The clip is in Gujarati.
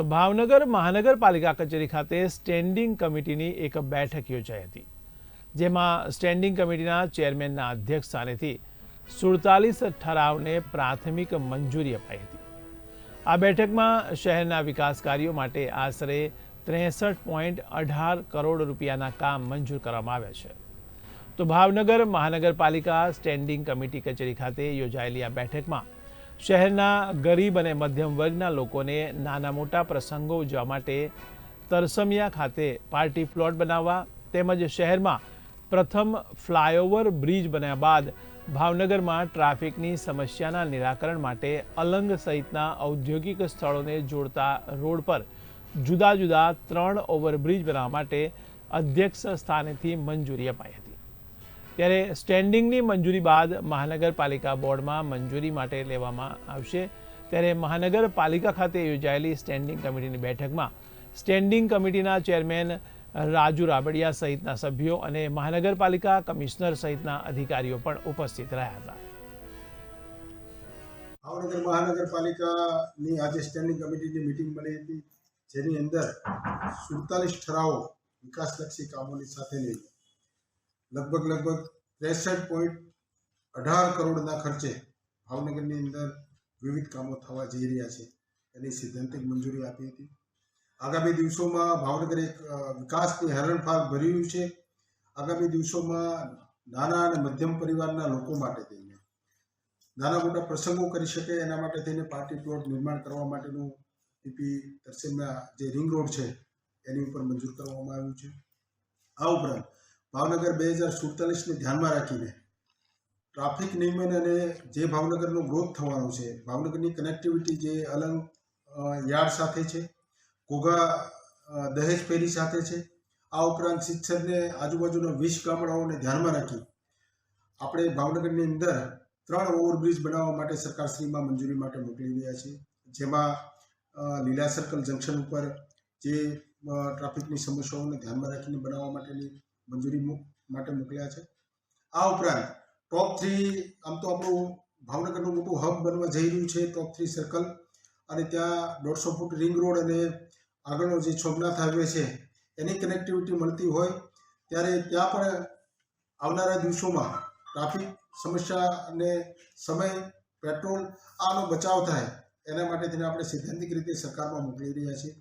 તો ભાવનગર મહાનગરપાલિકા કચેરી ખાતે સ્ટેન્ડિંગ કમિટીની એક બેઠક યોજાઈ હતી, જેમાં સ્ટેન્ડિંગ કમિટીના ચેરમેનના અધ્યક્ષ સ્થાનેથી સુડતાલીસ ઠરાવને પ્રાથમિક મંજૂરી અપાઈ હતી. આ બેઠકમાં શહેરના વિકાસ કાર્યો માટે આશરે ત્રેસઠ પોઈન્ટ અઢાર કરોડ રૂપિયાના કામ મંજૂર કરવામાં આવ્યા છે. તો ભાવનગર મહાનગરપાલિકા સ્ટેન્ડિંગ કમિટી કચેરી ખાતે યોજાયેલી આ બેઠકમાં શહેરના ગરીબ અને મધ્યમ વર્ગના લોકોને નાના મોટા પ્રસંગો ઉજવા માટે તરસમિયા ખાતે પાર્ટી પ્લોટ બનાવવા તેમજ શહેરમાં પ્રથમ ફ્લાયઓવર બ્રિજ બન્યા બાદ ભાવનગરમાં ટ્રાફિકની સમસ્યાના નિરાકરણ માટે અલંગ સહિતના ઔદ્યોગિક સ્થળોને જોડતા રોડ પર જુદા જુદા ત્રણ ઓવરબ્રિજ બનાવવા માટે અધ્યક્ષ સ્થાનેથી મંજૂરી અપાઈ હતી. ત્યારે સ્ટેન્ડિંગની મંજૂરી બાદ મહાનગરપાલિકા બોર્ડમાં મંજૂરી માટે લેવામાં આવશે. ત્યારે મહાનગરપાલિકા ખાતે યોજાયેલી સ્ટેન્ડિંગ કમિટીની બેઠકમાં સ્ટેન્ડિંગ કમિટીના ચેરમેન રાજુ રાબડિયા સહિતના સભ્યો અને મહાનગરપાલિકા કમિશનર સહિતના અધિકારીઓ પણ ઉપસ્થિત રહ્યા હતા. ભાવનગર મહાનગરપાલિકાની આજે સ્ટેન્ડિંગ કમિટીની મિટિંગ મળી હતી, જેની અંદર સુડતાલીસ ઠરાવો વિકાસલક્ષી કામોની સાથેની લગભગ લગભગ ત્રેસઠ પોઈન્ટ અઢાર કરોડના ખર્ચે ભાવનગરની અંદર વિવિધ કામો થવા જઈ રહ્યા છે. એની સિદ્ધાંતિક મંજૂરી આપી હતી. આગામી દિવસોમાં ભાવનગર એક વિકાસની હરણફાળ ભરી રહ્યું છે. આગામી દિવસોમાં નાના અને મધ્યમ પરિવારના લોકો માટે થઈને, નાના મોટા પ્રસંગો કરી શકે એના માટે થઈને પાર્ટી પ્લોટ નિર્માણ કરવા માટેનું પીપી તરસેમના જે રિંગ રોડ છે, એની ઉપર મંજૂર કરવામાં આવ્યું છે. આ ઉપરાંત ભાવનગર બે હજાર સુડતાલીસને ધ્યાનમાં રાખીને. ટ્રાફિક નિયમન અને જે ભાવનગરનો ગ્રોથ થવાનો છે, ભાવનગરની કનેક્ટિવિટી જે અલંગ યાર્ડ સાથે છે, ઘોઘા દહેજ ફેરી સાથે છે, આ ઉપરાંત શિક્ષણને આજુબાજુના વીસ ગામડાઓને ધ્યાનમાં રાખી આપણે ભાવનગરની અંદર ત્રણ ઓવરબ્રિજ બનાવવા માટે સરકારશ્રીમાં મંજૂરી માટે મોકલી રહ્યા છે. જેમાં લીલા સર્કલ જંકશન ઉપર જે ટ્રાફિકની સમસ્યાઓને ધ્યાનમાં રાખીને બનાવવા માટેની મંજૂરી માટે મોકલ્યા છે. આ ઉપરાંત ટોપ થ્રી આમ તો આપણું ભાવનગરનું મોટું હબ બનવા જઈ રહ્યું છે ટોપ થ્રી સર્કલ અને ત્યાં દોઢસો ફૂટ રિંગ રોડ અને આગળનો જે સોમનાથ હાઈવે છે, એની કનેક્ટિવિટી મળતી હોય. ત્યારે ત્યાં પણ આવનારા દિવસોમાં ટ્રાફિક સમસ્યા અને સમય પેટ્રોલ આનો બચાવ થાય, એના માટે તેને આપણે સૈદ્ધાંતિક રીતે સરકારમાં મોકલી રહ્યા છીએ.